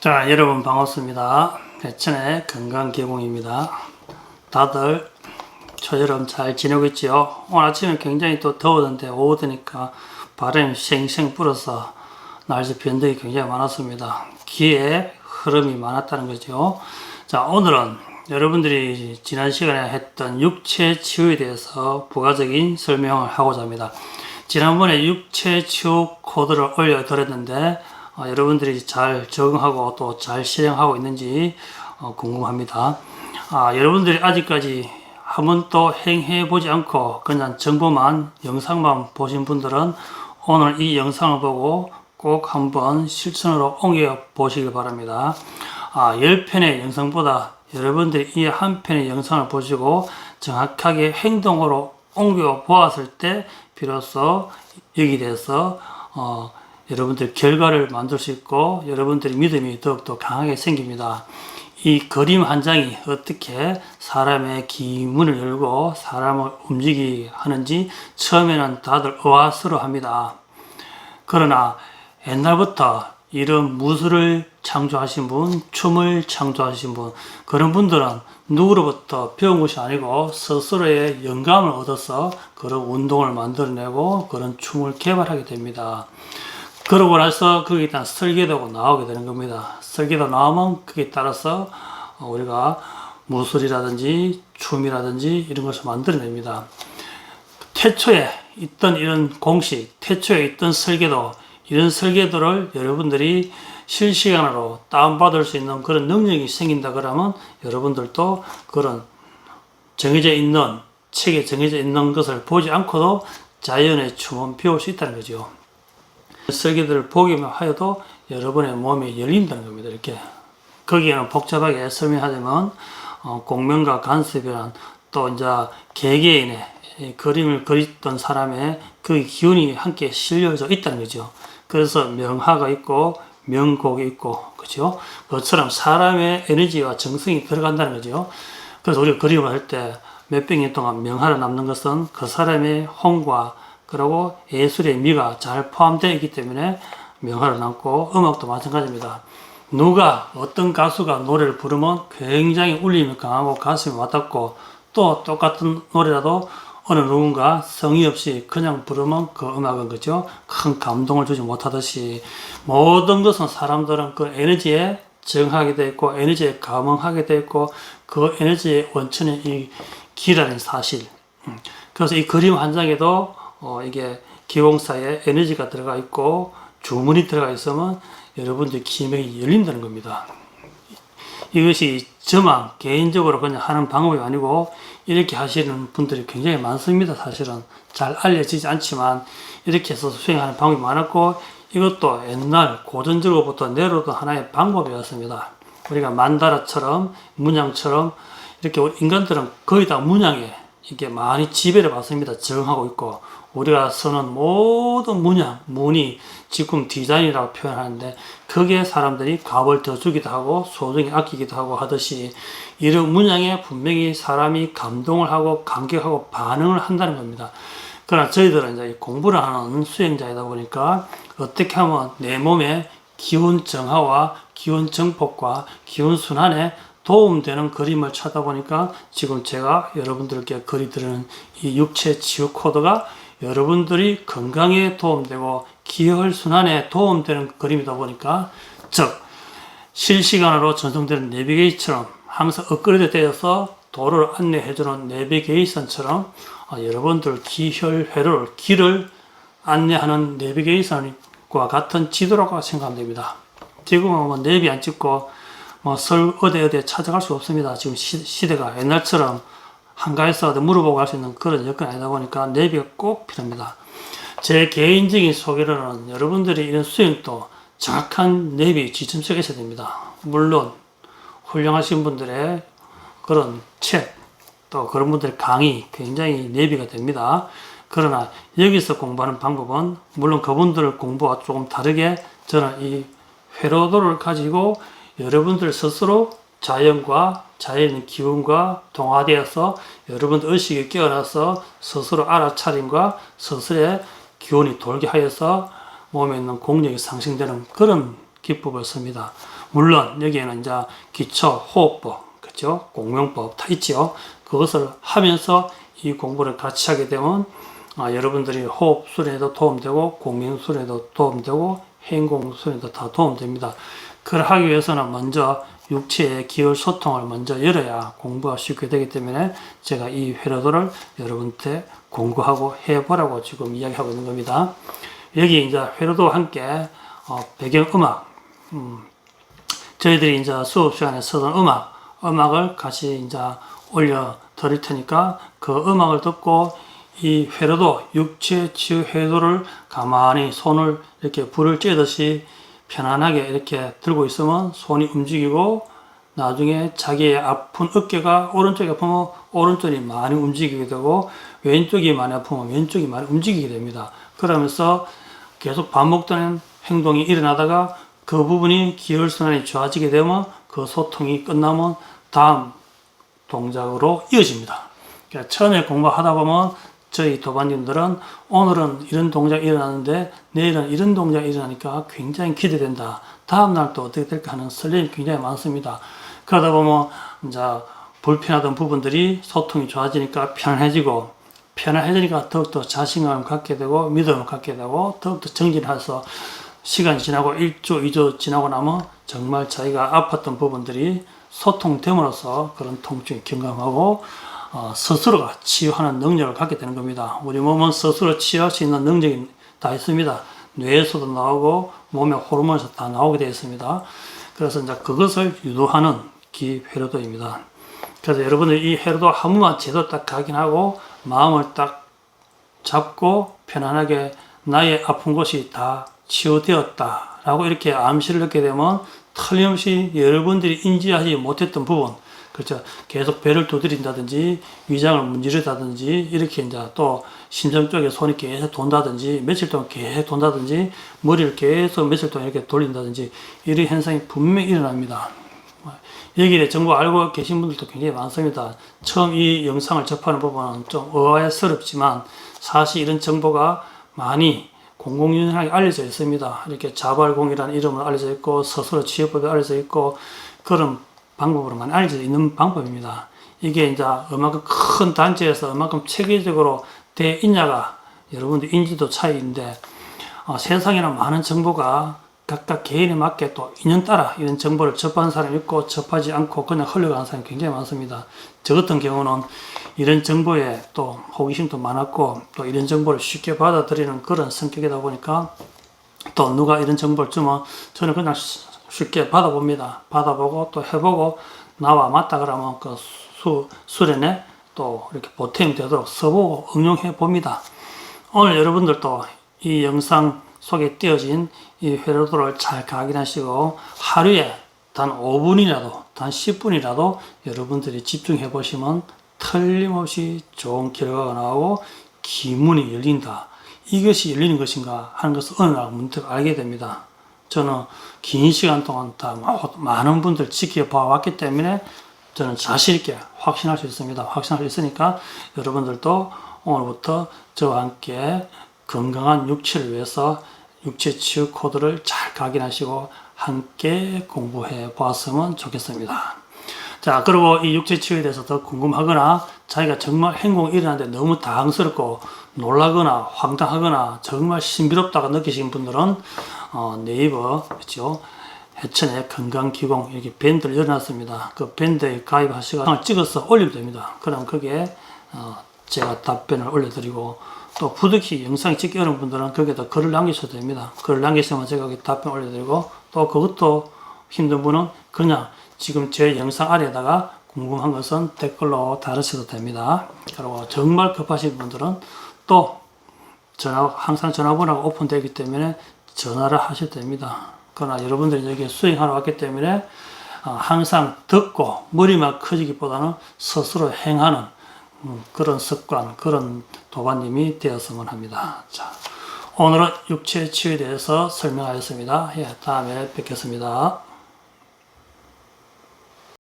자, 여러분 반갑습니다. 배천의 건강개공입니다. 다들 초여름 잘 지내고 있지요? 오늘 아침에 굉장히 또 더웠는데 오후 되니까 바람이 쌩쌩 불어서 날씨 변동이 굉장히 많았습니다. 기에 흐름이 많았다는 거죠. 자, 오늘은 여러분들이 지난 시간에 했던 육체 치유에 대해서 부가적인 설명을 하고자 합니다. 지난번에 육체 치유 코드를 올려드렸는데 어, 여러분들이 잘 적응하고 또 잘 실행하고 있는지 어, 궁금합니다. 아, 여러분들이 아직까지 한 번도 행해 보지 않고 그냥 정보만 영상만 보신 분들은 오늘 이 영상을 보고 꼭 한번 실천으로 옮겨 보시기 바랍니다. 아, 10편의 영상보다 여러분들이 이 한 편의 영상을 보시고 정확하게 행동으로 옮겨 보았을 때 비로소 여기 대해서 어, 여러분들 결과를 만들 수 있고 여러분들의 믿음이 더욱더 강하게 생깁니다. 이 그림 한 장이 어떻게 사람의 기문을 열고 사람을 움직이게 하는지 처음에는 다들 의아스러워합니다. 그러나 옛날부터 이런 무술을 창조하신 분, 춤을 창조하신 분, 그런 분들은 누구로부터 배운 것이 아니고 스스로의 영감을 얻어서 그런 운동을 만들어내고 그런 춤을 개발하게 됩니다. 그러고 나서 거기에 따른 설계도가 나오게 되는 겁니다. 설계도 나오면 거기에 따라서 우리가 무술이라든지 춤이라든지 이런 것을 만들어냅니다. 태초에 있던 이런 공식, 태초에 있던 설계도, 이런 설계도를 여러분들이 실시간으로 다운받을 수 있는 그런 능력이 생긴다 그러면 여러분들도 그런 정해져 있는, 책에 정해져 있는 것을 보지 않고도 자연의 춤은 배울 수 있다는 거죠. 설계들을 보기만 하여도 여러분의 몸이 열린다는 겁니다. 이렇게. 거기에는 복잡하게 설명하자면, 어, 공명과 간섭이란 또 이제 개개인의 이 그림을 그렸던 사람의 그 기운이 함께 실려져 있다는 거죠. 그래서 명화가 있고 명곡이 있고 그죠? 그것처럼 사람의 에너지와 정성이 들어간다는 거죠. 그래서 우리가 그림을 할 때 몇 백 년 동안 명화를 남는 것은 그 사람의 혼과 그리고 예술의 미가 잘 포함되어 있기 때문에 명화를 남고 음악도 마찬가지입니다. 누가 어떤 가수가 노래를 부르면 굉장히 울림이 강하고 가슴이 와닿고 또 똑같은 노래라도 어느 누군가 성의 없이 그냥 부르면 그 음악은 그죠 큰 감동을 주지 못하듯이 모든 것은 사람들은 그 에너지에 정하게 되어 있고 에너지에 감흥하게 되어 있고 그 에너지의 원천이 이 기라는 사실 음. 그래서 이 그림 한 장에도 어 이게 기공사에 에너지가 들어가 있고 주문이 들어가 있으면 여러분들 기명이 열린다는 겁니다. 이것이 저만 개인적으로 그냥 하는 방법이 아니고 이렇게 하시는 분들이 굉장히 많습니다. 사실은 잘 알려지지 않지만 이렇게 해서 수행하는 방법이 많았고 이것도 옛날 고전적으로부터 내려오던 하나의 방법이었습니다. 우리가 만다라처럼 문양처럼 이렇게 인간들은 거의 다 문양에 이게 많이 지배를 받습니다. 적응하고 있고 우리가 쓰는 모든 문양, 문이 지금 디자인이라고 표현하는데 거기에 사람들이 값을 더 주기도 하고 소중히 아끼기도 하고 하듯이 이런 문양에 분명히 사람이 감동을 하고 감격하고 반응을 한다는 겁니다. 그러나 저희들은 이제 공부를 하는 수행자이다 보니까 어떻게 하면 내 몸의 기운 정화와 기운 정복과 기운 순환에 도움되는 그림을 찾다 보니까 지금 제가 여러분들께 그리드리는 이 육체 치유 코드가 여러분들이 건강에 도움되고 기혈 순환에 도움되는 그림이다 보니까 즉 실시간으로 전송되는 내비게이션처럼 항상 업그레이드 되어서 도로를 안내해주는 내비게이션처럼 어, 여러분들 기혈 회로를 길을 안내하는 내비게이션과 같은 지도라고 생각하면 됩니다. 지금은 뭐 내비 안 찍고 뭐 서울 어디 어디 찾아갈 수 없습니다. 지금 시, 대가 옛날처럼 한가해서 어디 물어보고 갈수 있는 그런 여건이 아니다 보니까 내비가 꼭 필요합니다. 제 개인적인 소개로는 여러분들이 이런 수행도 정확한 내비 지침책이 있어야 됩니다. 물론 훌륭하신 분들의 그런 책, 또 그런 분들의 강의 굉장히 내비가 됩니다. 그러나 여기서 공부하는 방법은 물론 그분들 공부와 조금 다르게 저는 이 회로도를 가지고 여러분들 스스로 자연과 자연의 기운과 동화되어서 여러분들 의식이 깨어나서 스스로 알아차림과 스스로의 기운이 돌게 하여서 몸에 있는 공력이 상승되는 그런 기법을 씁니다. 물론 여기에는 이제 기초 호흡법, 그죠? 공명법 다 있죠. 그것을 하면서 이 공부를 같이 하게 되면 아, 여러분들이 호흡 수련에도 도움되고 공명 수련에도 도움되고 행공 수련에도 다 도움됩니다. 그걸 하기 위해서는 먼저 육체의 기울 소통을 먼저 열어야 공부가 쉽게 되기 때문에 제가 이 회로도를 여러분한테 공부하고 해보라고 지금 이야기하고 있는 겁니다. 여기 이제 회로도와 함께 어, 배경음악, 음, 저희들이 이제 수업 시간에 쓰던 음악, 음악을 같이 이제 올려 드릴 테니까 그 음악을 듣고 이 회로도, 육체 치유 회로를 가만히 손을 이렇게 불을 쬐듯이 편안하게 이렇게 들고 있으면 손이 움직이고 나중에 자기의 아픈 어깨가 오른쪽이 아프면 오른쪽이 많이 움직이게 되고 왼쪽이 많이 아프면 왼쪽이 많이 움직이게 됩니다. 그러면서 계속 반복되는 행동이 일어나다가 그 부분이 기혈순환이 좋아지게 되면 그 소통이 끝나면 다음 동작으로 이어집니다. 그러니까 처음에 공부하다 보면 저희 도반님들은 오늘은 이런 동작이 일어나는데 내일은 이런 동작이 일어나니까 굉장히 기대된다. 다음 날 또 어떻게 될까 하는 설렘이 굉장히 많습니다. 그러다 보면 이제 불편하던 부분들이 소통이 좋아지니까 편해지고 편해지니까 더욱더 자신감을 갖게 되고 믿음을 갖게 되고 더욱더 정진해서 시간이 지나고 1주, 2주 지나고 나면 정말 자기가 아팠던 부분들이 소통됨으로써 그런 통증이 경감하고 어, 스스로가 치유하는 능력을 갖게 되는 겁니다. 우리 몸은 스스로 치유할 수 있는 능력이 다 있습니다. 뇌에서도 나오고 몸의 호르몬에서 다 나오게 되어 있습니다. 그래서 이제 그것을 유도하는 기회로도입니다. 그래서 여러분들 이 회로도 한 번만 제대로 딱 각인하고 마음을 딱 잡고 편안하게 나의 아픈 곳이 다 치유되었다 라고 이렇게 암시를 넣게 되면 틀림없이 여러분들이 인지하지 못했던 부분 그렇죠. 계속 배를 두드린다든지 위장을 문지르다든지 이렇게 이제 또 심장 쪽에 손이 계속 돈다든지 며칠 동안 계속 돈다든지 머리를 계속 며칠 동안 이렇게 돌린다든지 이런 현상이 분명히 일어납니다. 여기에 정보 알고 계신 분들도 굉장히 많습니다. 처음 이 영상을 접하는 부분은 좀 의아스럽지만 사실 이런 정보가 많이 공공연하게 알려져 있습니다. 이렇게 자발공이라는 이름으로 알려져 있고 스스로 취업법이 알려져 있고 그런 방법으로 많이 알려져 있는 방법입니다. 이게 이제 얼마큼 큰 단체에서 얼마큼 체계적으로 돼 있냐가 여러분들 인지도 차이인데 어, 세상에는 많은 정보가 각각 개인에 맞게 또 인연 따라 이런 정보를 접하는 사람이 있고 접하지 않고 그냥 흘러가는 사람이 굉장히 많습니다. 저 같은 경우는 이런 정보에 또 호기심도 많았고 또 이런 정보를 쉽게 받아들이는 그런 성격이다 보니까 또 누가 이런 정보를 주면 저는 그냥 쉽게 받아봅니다. 받아보고 또 해보고 나와 맞다 그러면 그 수, 수련에 또 이렇게 보탬이 되도록 써보고 응용해 봅니다. 오늘 여러분들도 이 영상 속에 띄어진 이 회로도를 잘 각인하시고 하루에 단 5분이라도, 단 10분이라도 여러분들이 집중해 보시면 틀림없이 좋은 결과가 나오고 기문이 열린다. 이것이 열리는 것인가 하는 것을 어느 날 문득 알게 됩니다. 저는 긴 시간 동안 다 많은 분들 지켜봐 왔기 때문에 저는 자신있게 확신할 수 있습니다. 확신할 수 있으니까 여러분들도 오늘부터 저와 함께 건강한 육체를 위해서 육체 치유 코드를 잘 각인하시고 함께 공부해 보았으면 좋겠습니다. 자, 그리고 이 육체 치유에 대해서 더 궁금하거나 자기가 정말 행동이 일어나는데 너무 당황스럽고 놀라거나 황당하거나 정말 신비롭다고 느끼신 분들은 어, 네이버 그렇죠? 해천의 건강기공 이렇게 밴드를 열어놨습니다. 그 밴드에 가입하시고 찍어서 올리면 됩니다. 그럼 거기에 어, 제가 답변을 올려드리고 또 부득이 영상 찍기 어려운 분들은 거기에다 글을 남기셔도 됩니다. 글을 남기시면 제가 답변 올려드리고 또 그것도 힘든 분은 그냥 지금 제 영상 아래에다가 궁금한 것은 댓글로 달으셔도 됩니다. 그리고 정말 급하신 분들은 또 전화, 항상 전화번호가 오픈되기 때문에 전화를 하셔도 됩니다. 그러나 여러분들이 여기 수행하러 왔기 때문에 어, 항상 듣고 머리만 커지기보다는 스스로 행하는 음, 그런 습관, 그런 도반님이 되었으면 합니다. 자, 오늘은 육체 치유에 대해서 설명하였습니다. 예, 다음에 뵙겠습니다.